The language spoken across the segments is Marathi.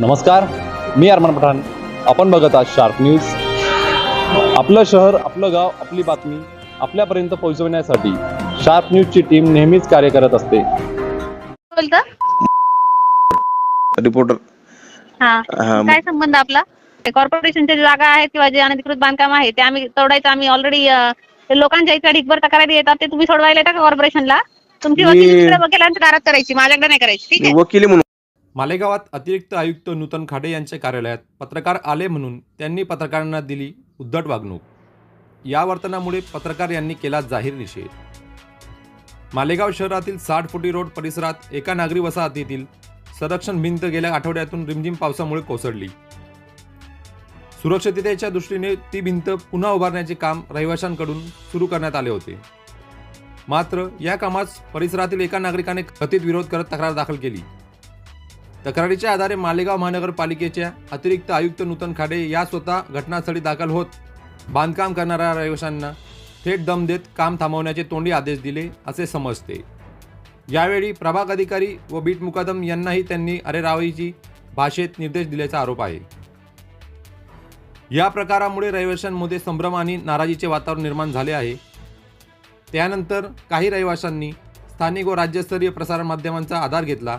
नमस्कार मी अरमान पठाण. आपण बघत आहात शार्प न्यूज आपलं शहर आपलं गाव आपली बातमी आपल्यापर्यंत पोहोचवण्यासाठी शार्प न्यूजची टीम नेहमीच कार्य करत असते. बोलता? रिपोर्टर हा. हा काय संबंध आपला? ते कॉर्पोरेशनच्या ज्या जागा आहेत किंवा जे अनधिकृत बांधकाम आहे ते आम्ही तोडायचं आम्ही ऑलरेडी लोकांच्या इकडे ढिगभर तक्रारी येतात ते तुम्ही सोडवायला येता का कॉर्पोरेशनला तुमची वकिली तिकडे वकिलांच्या दारात करायची माझ्याकडे नाही करायची ठीक आहे? वकिली म्हणून मालेगावात अतिरिक्त आयुक्त नूतन खाडे यांच्या कार्यालयात पत्रकार आले म्हणून त्यांनी पत्रकारांना दिली उद्धट वागणूक. या वर्तनामुळे पत्रकार यांनी केला जाहीर निषेध. मालेगाव शहरातील साठ फुटी रोड परिसरात एका नागरी वसाहतीतील संरक्षण भिंत गेल्या आठवड्यातून रिमझिम पावसामुळे कोसळली. सुरक्षिततेच्या दृष्टीने ती भिंत पुन्हा उभारण्याचे काम रहिवाशांकडून सुरू करण्यात आले होते. मात्र या कामास परिसरातील एका नागरिकाने कथित विरोध करत तक्रार दाखल केली. तक्रारीच्या आधारे मालेगाव महानगरपालिकेच्या अतिरिक्त आयुक्त नूतन खाडे या स्वतः घटनास्थळी दाखल होत. बांधकाम करणाऱ्या रहिवाशांना थेट दम देत काम थांबवण्याचे तोंडी आदेश दिले असे समजते. यावेळी प्रभाग अधिकारी व बीट मुकादम यांनाही त्यांनी अरेरावीची भाषेत निर्देश दिल्याचा आरोप आहे. या प्रकारामुळे रहिवाशांमध्ये संभ्रम आणि नाराजीचे वातावरण निर्माण झाले आहे. त्यानंतर काही रहिवाशांनी स्थानिक व राज्यस्तरीय प्रसारमाध्यमांचा आधार घेतला.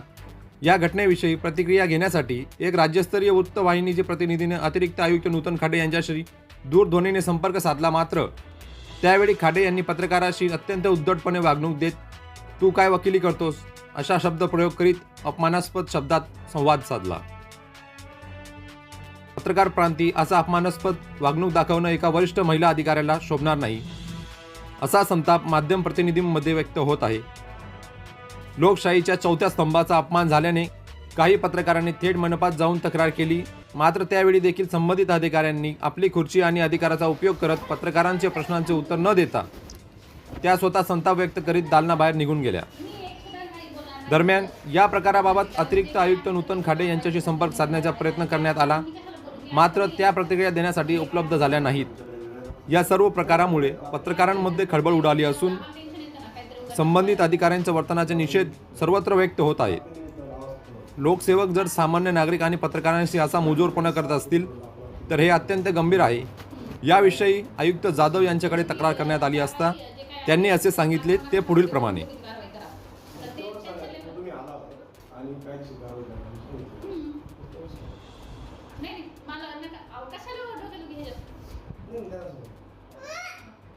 या घटनेविषयी प्रतिक्रिया घेण्यासाठी एक राज्यस्तरीय वृत्तवाहिनीचे प्रतिनिधीने अतिरिक्त आयुक्त नूतन खाडे यांच्याशी दूरध्वनीने संपर्क साधला मात्र त्यावेळी खाडे यांनी पत्रकाराशी अत्यंत उद्धटपणे वागणूक देत तू काय वकिली करतोस? अशा शब्द प्रयोग करीत अपमानास्पद शब्दात संवाद साधला. पत्रकार प्रांती असा अपमानास्पद वागणूक दाखवणं एका वरिष्ठ महिला अधिकाऱ्याला शोभणार नाही असा संताप माध्यम प्रतिनिधींमध्ये व्यक्त होत आहे. लोकशाहीच्या चौथ्या स्तंभाचा अपमान झाल्याने काही पत्रकारांनी थेट मनपात जाऊन तक्रार केली. मात्र त्यावेळी देखील संबंधित अधिकाऱ्यांनी आपली खुर्ची आणि अधिकाराचा उपयोग करत पत्रकारांचे प्रश्नांचे उत्तर न देता त्या स्वतः संताप व्यक्त करीत दालनाबाहेर निघून गेल्या. दरम्यान या प्रकाराबाबत अतिरिक्त आयुक्त नूतन खाडे यांच्याशी संपर्क साधण्याचा प्रयत्न करण्यात आला. मात्र त्या प्रतिक्रिया देण्यासाठी उपलब्ध झाल्या नाहीत. या सर्व प्रकारामुळे पत्रकारांमध्ये खळबळ उडाली असून संबंधित अधिकाऱ्यांच्या वर्तनाचे निषेध सर्वत्र व्यक्त होत आहे. लोकसेवक जर सामान्य नागरिक आणि पत्रकारांशी असा मुजोरपणा करत असतील तर हे अत्यंत गंभीर आहे. याविषयी आयुक्त जाधव यांच्याकडे तक्रार करण्यात आली असता त्यांनी असे सांगितले ते पुढील प्रमाणे.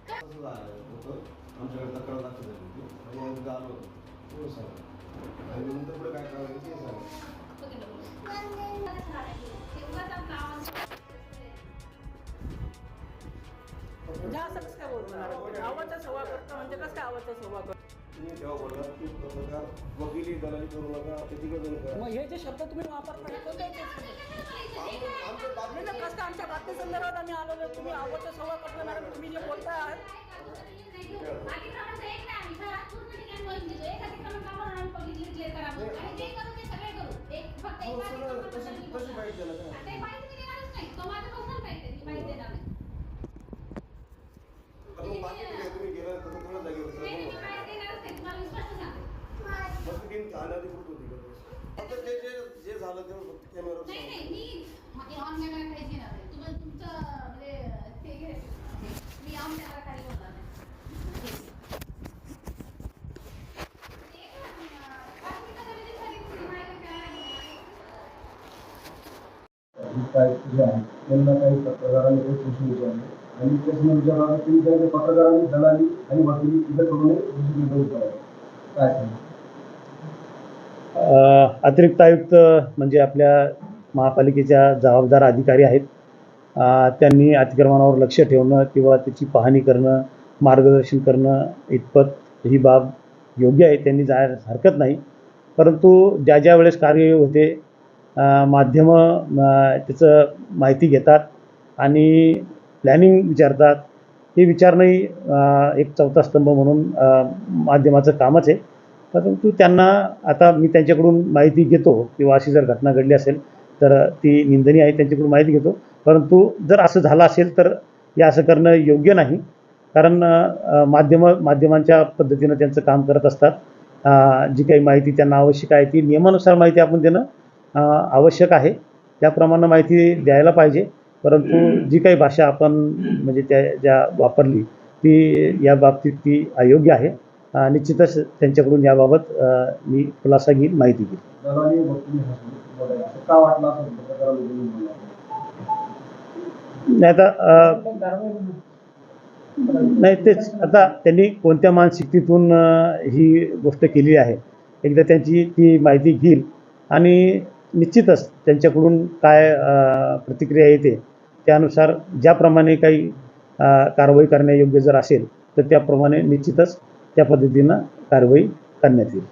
कशाला आमच्याकडे तक्रार दाखल झाली होती. आणि आम्ही आलो होतो. हो सर आणि नंतर पुढे काय करायचं ते सांगा तुम्ही तेव्हा बोलला की पत्रकार वकिली दलाली करू नका ते तिकडे करा मग हे जे शब्द तुम्ही वापरता हे कोणते आहेत ते शब्द? नाही, नाही, कसं आमच्या बातमी संदर्भात आम्ही आलेलो? तुम्ही आवडतं सव्वा करतो मॅडम तुम्ही जे बोलताय अतिक्रमणाचं एक नाही आम्ही घरात पूर्ण ठिकाणी बोलून दिलं. एक अतिक्रमण का म्हणून आम्ही publicly clear करा म्हणून. आणि जे करू ते सगळे करू. एक फक्त एक हो, सगळं अतिक्रमण तशी- बद्दल तशी बोलू. माहिती द्यायला काय? आणि ते माहिती मी देणारच नाही. तो माझा personal माहिती आहे. ती माहिती देणार नाही. आता मग बाकी ठीक आहे, तुम्ही गेला तर थोड्या जागेवर नाही, नाही, मी सर. माहिती देणारच नाही. तुम्हाला मी स्पष्ट सांगते. मस्त टीम अनधिकृत होती का आता जे जे जे झालं ते फक्त कॅमेरावर नाही, सांगा. नाही, मी माझी ऑन कॅमेरा काहीच घेणार नाही. तुम्ही तुमचं म्हणजे ते घे. मी ऑन कॅमेरा काही बोलणार नाही. ते बाकी कशासाठी तुम्ही माहिती द्यायला काय जे आहे. त्यांना काही पत्रकारांनी काही प्रश्न विचारले. आणि प्रश्न विचारला तुम्ही त्यांच्या पत्रकारांनी दलाली आणि वकिली इथं करून नये दुसरी काय सांगा? अतिरिक्त आयुक्त म्हणजे आपल्या महापालिकेच्या जबाबदार अधिकारी आहेत. त्यांनी अतिक्रमणावर लक्ष ठेवणं किंवा त्याची पाहणी करणं मार्गदर्शन करणं इतपत ही बाब योग्य आहे. त्यांनी जायला हरकत नाही. परंतु ज्या ज्या वेळेस कार्य होते माध्यमं त्याचं माहिती घेतात आणि प्लॅनिंग विचारतात. हे विचारणंही एक चौथा स्तंभ म्हणून माध्यमाचं कामच आहे. परंतु त्यांना आता मी त्यांच्याकडून माहिती घेतो किंवा अशी जर घटना घडली असेल तर ती निंदनीय आहे त्यांच्याकडून माहिती घेतो. परंतु जर असं झालं असेल तर हे असं करणं योग्य नाही. कारण माध्यमं माध्यमांच्या पद्धतीनं त्यांचं काम करत असतात. जी काही माहिती त्यांना आवश्यक आहे ती नियमानुसार माहिती आपण देणं आवश्यक आहे. त्याप्रमाणे माहिती द्यायला पाहिजे. परंतु जी काही भाषा आपण म्हणजे त्या ज्या वापरली ती या बाबतीत ती अयोग्य आहे. निश्चितच त्यांच्याकडून याबाबत मी खुलासा घेईन माहिती घेईन आता नाही तेच आता त्यांनी कोणत्या मानसिकतेतून ही गोष्ट केली आहे? एकदा त्यांची ती माहिती घेईल. आणि निश्चितच त्यांच्याकडून काय प्रतिक्रिया येते त्यानुसार ज्याप्रमाणे काही कारवाई करण्यायोग्य जर असेल तर त्याप्रमाणे निश्चितच त्या पद्धतीनं कारवाई करण्यात येईल.